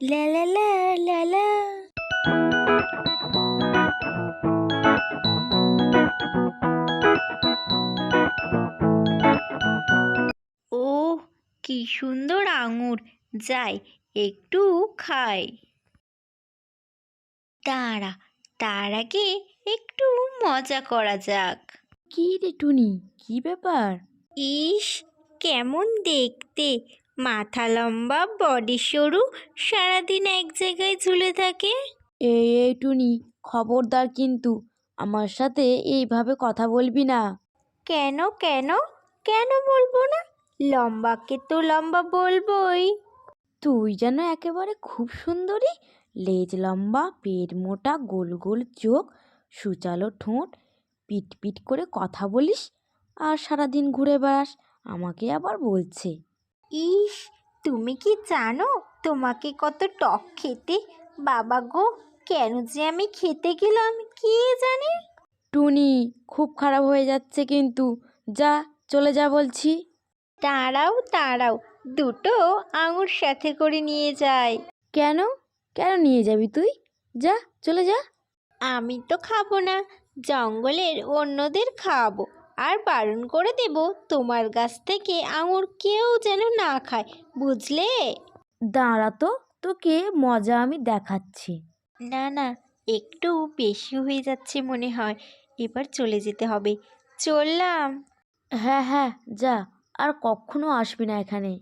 লা লা লা লা লা ও কি সুন্দর আঙুর। যাই একটু খাই। দাঁড়া তার আগে একটু মজা করা যাক। কি রে টুনি কি ব্যাপার? ইস কেমন দেখতে। মাথা লম্বা বডি সরু সারাদিন এক জায়গায় ঝুলে থাকে। এই এই টুনি খবরদার কিন্তু। আমার সাথে এইভাবে কথা বলবি না। কেন কেন? কেন বলব না? লম্বাকে তো লম্বা বলবোই। তুই যেন একেবারে খুব সুন্দরী লেজ লম্বা পেট মোটা গোল গোল চোখ সুচালো ঠোঁট পিট পিট করে কথা বলিস আর সারাদিন ঘুরে বেড়াস আমাকে আবার বলছে। ইস তুমি কি জানো তোমাকে কত টক খেতে? বাবা গো কেন যে আমি খেতে গেলাম কে জানে? টুনি খুব খারাপ হয়ে যাচ্ছে কিন্তু। যা চলে যা বলছি। দাঁড়াও দাঁড়াও দুটো আঙুর সাথে করে নিয়ে যাই। কেন? কেন নিয়ে যাবি তুই? যা চলে যা। আমি তো খাব না জঙ্গলের অন্যদের খাওয়াবো আর বারণ করে দেব তোমার গাছ থেকে আঙুর কেউ যেন না খায় বুঝলে? দাঁড়া তো তোকে মজা আমি দেখাচ্ছি। না না একটু বেশি হয়ে যাচ্ছে মনে হয় এবার চলে যেতে হবে। চললাম। হ্যাঁ হ্যাঁ যা আর কখনো আসবি না এখানে।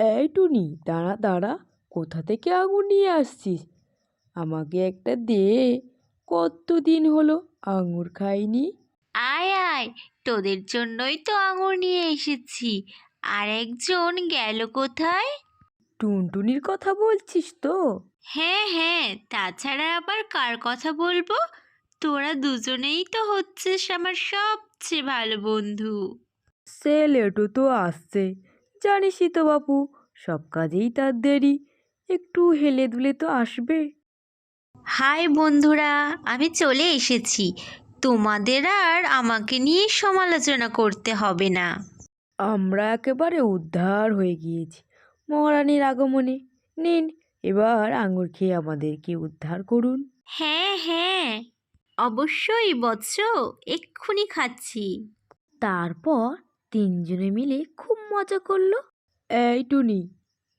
এই টুনি দাঁড়া দাঁড়া কোথা থেকে আঙুর নিয়ে আসছিস? আমাকে একটা দে। কতদিন হলো আঙুর খাইনি? আয় আয় তোদের জন্যই তো আঙুর নিয়ে এসেছি। আর একজন গেল কোথায়? টুনটুনির কথা বলছিস তো? হ্যাঁ হ্যাঁ তাছাড়া আবার কার কথা বলব? তোরা দুজনেই তো হচ্ছিস আমার সবচেয়ে ভালো বন্ধু। সে লেটু তো আসছে। জানিসই তো বাপু সব কাজেই তার দেরি একটু হেলে দুলে তো আসবে। হাই বন্ধুরা আমি চলে এসেছি। তোমাদের আর আমাকে নিয়ে সমালোচনা করতে হবে না। আমরা একেবারে উদ্ধার হয়ে গিয়েছি মহারানীর আগমনে। নিন এবার আঙুর খেয়ে আমাদেরকে উদ্ধার করুন। হ্যাঁ হ্যাঁ অবশ্যই বৎস এক্ষুনি খাচ্ছি। তারপর তিনজনে মিলে খুব মজা করল। এই টুনি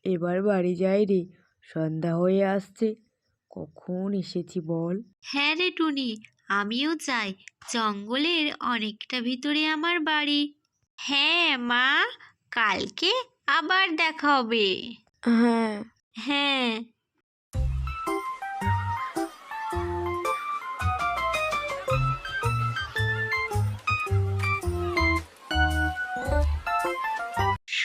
এবার বাড়ি যাই রে সন্ধ্যা হয়ে আসছে। কখন এসেছি বল? হ্যাঁ রে টুনি আমিও যাই। জঙ্গলের অনেকটা ভিতরে আমার বাড়ি। হ্যাঁ মা কালকে আবার দেখা হবে। হ্যাঁ? হ্যাঁ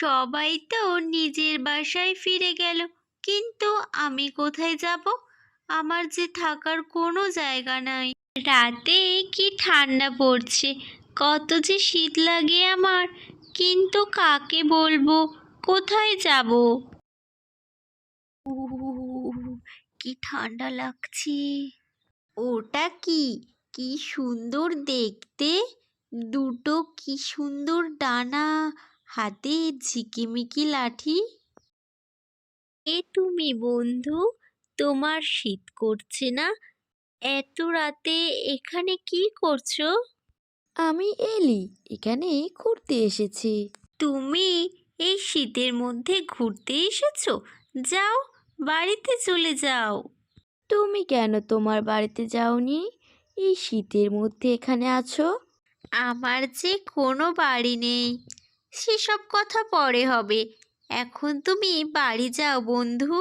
সবাই তো নিজের বাসায় ফিরে গেল। কিন্তু আমি কোথায় যাব? আমার যে থাকার কোনো জায়গা নাই। রাতে কি ঠান্ডা পড়ছে? কত যে শীত লাগে আমার। কিন্তু কাকে বলব? কোথায় যাব? কি ঠান্ডা লাগছে। ওটা কি? কি সুন্দর দেখতে? দুটো কি সুন্দর ডানা? হাতে ঝিকিমিকি লাঠি? এ তুমি বন্ধু তোমার শীত করছে না? এত রাতে এখানে কি করছ? আমি এলি এখানে ঘুরতে এসেছি। তুমি এই শীতের মধ্যে ঘুরতে এসেছ? যাও বাড়িতে চলে যাও। তুমি কেন তোমার বাড়িতে যাওনি? এই শীতের মধ্যে এখানে আছো? আমার যে কোনো বাড়ি নেই। সেসব কথা পরে হবে। এখন তুমি বাড়ি যাও বন্ধু।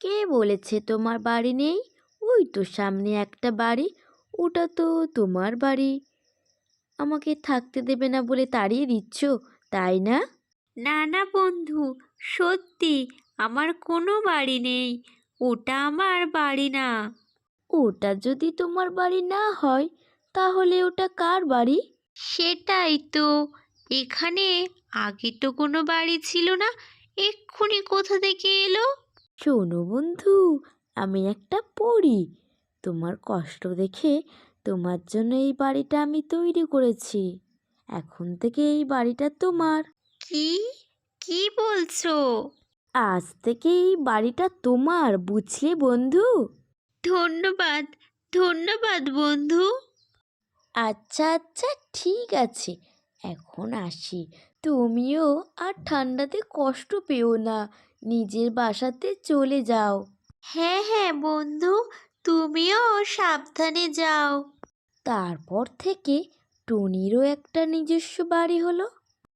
কে বলেছে তোমার বাড়ি নেই? ওই তো সামনে একটা বাড়ি। ওটা তো তোমার বাড়ি। আমাকে থাকতে দেবে না বলে তাড়িয়ে দিচ্ছ তাই না? না না বন্ধু সত্যি আমার কোনো বাড়ি নেই। ওটা আমার বাড়ি না। ওটা যদি তোমার বাড়ি না হয় তাহলে ওটা কার বাড়ি? সেটাই তো। এখানে আগে তো কোনো বাড়ি ছিল না এক্ষুনি কোথা থেকে এলো? শোনো বন্ধু আমি একটা পড়ি তোমার কষ্ট দেখে তোমার জন্য এই বাড়িটা আমি তৈরি করেছি। এখন থেকে এই বাড়িটা তোমার। কি? কি বলছো? আজ থেকে এই বাড়িটা তোমার বুঝলে বন্ধু? ধন্যবাদ ধন্যবাদ বন্ধু। আচ্ছা আচ্ছা ঠিক আছে। এখন আসি। তুমিও আর ঠান্ডাতে কষ্ট পেও না। নিজের বাসাতে চলে যাও। হ্যাঁ হ্যাঁ বন্ধু। তুমিও সাবধানে যাও। তারপর থেকে টনিরও একটা নিজস্ব বাড়ি হলো।